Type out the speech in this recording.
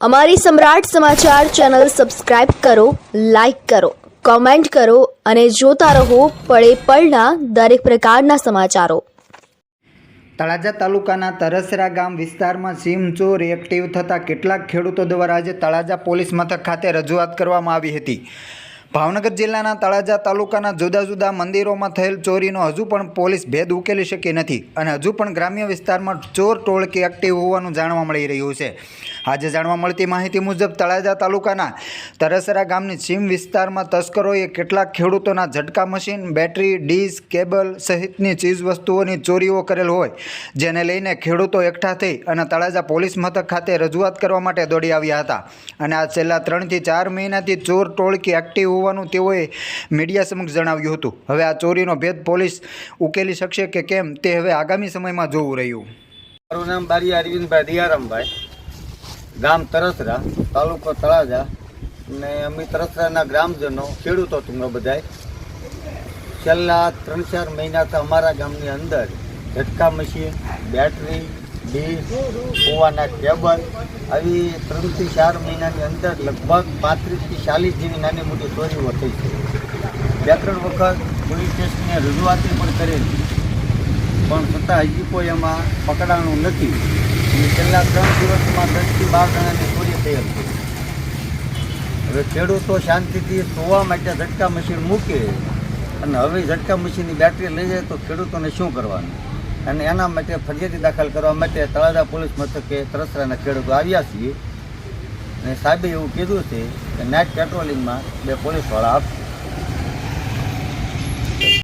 અમારી સમ્રાટ સમાચાર channel subscribe કરો, લાઇક કરો, કોમેન્ટ કરો અને જોતા રહો પળે પળના દરેક પ્રકારના સમાચારો. તળાજા તાલુકાના તરસરા ગામ વિસ્તારમાં સિમચોર એક્ટિવ થતા કેટલાક ખેડૂતો દ્વારા આજે તળાજા પોલીસ મથક ખાતે રજૂઆત કરવામાં આવી હતી. ભાવનગર જિલ્લાના તળાજા તાલુકાના જુદા જુદા મંદિરોમાં થયેલ ચોરીનો હજુ પણ પોલીસ ભેદ ઉકેલી શકી નથી અને હજુ પણ ગ્રામ્ય વિસ્તારમાં ચોર ટોળકી એક્ટિવ હોવાનું જાણવા મળી રહ્યું છે. આજે જાણવા મળતી માહિતી મુજબ તળાજા તાલુકાના તરસરા ગામની સીમ વિસ્તારમાં તસ્કરોએ કેટલાક ખેડૂતોના ઝટકા મશીન, બેટરી, ડીશ, કેબલ સહિતની ચીજવસ્તુઓની ચોરીઓ કરેલ હોય, જેને લઈને ખેડૂતો એકઠા થઈ અને તળાજા પોલીસ મથક ખાતે રજૂઆત કરવા માટે દોડી આવ્યા હતા. અને આ છેલ્લા ત્રણથી ચાર મહિનાથી ચોર ટોળકી એક્ટિવ હોવાનું તેઓએ મીડિયા સમક્ષ જણાવ્યું હતું. હવે આ ચોરીનો ભેદ પોલીસ ઉકેલી શકશે કે કેમ તે હવે આગામી સમયમાં જોવું રહ્યું. મારું નામ બારી અરવિંદભાઈ દિયારામભાઈ. ગામ તરસરા, તાલુકો તળાજા. અને અમે તરસરાના ગ્રામજનો, ખેડૂતો તમે બધાય. છેલ્લા ત્રણ ચાર મહિનાથી અમારા ગામની અંદર ઝટકા મશીન બેટરી ડીશ કૂવાના કેબલ આવી ત્રણથી ચાર મહિનાની અંદર લગભગ પાંત્રીસથી ચાલીસ જેવી નાની મોટી ચોરીઓ થઈ છે. બે ત્રણ વખત પોલીસ સ્ટેશને રજૂઆતી પણ કરેલી. પણ છતાં હજી કોઈ એમાં પકડાણું નથી. અને છેલ્લા ત્રણ દિવસમાં દસથી બાર જણાની ચોરી થઈ હતી હવે ખેડૂતો શાંતિથી સોવા માટે ઝટકા મશીન મૂકે અને હવે ઝટકા મશીનની બેટરી લઈ જાય તો ખેડૂતોને શું કરવાનું? અને એના માટે ફરિયાદી દાખલ કરવા માટે તળાજા પોલીસ મથકે તરસરાના ખેડૂતો આવ્યા છીએ. અને સાહેબે એવું કીધું છે કે નાઇટ પેટ્રોલિંગમાં બે પોલીસવાળા આપશે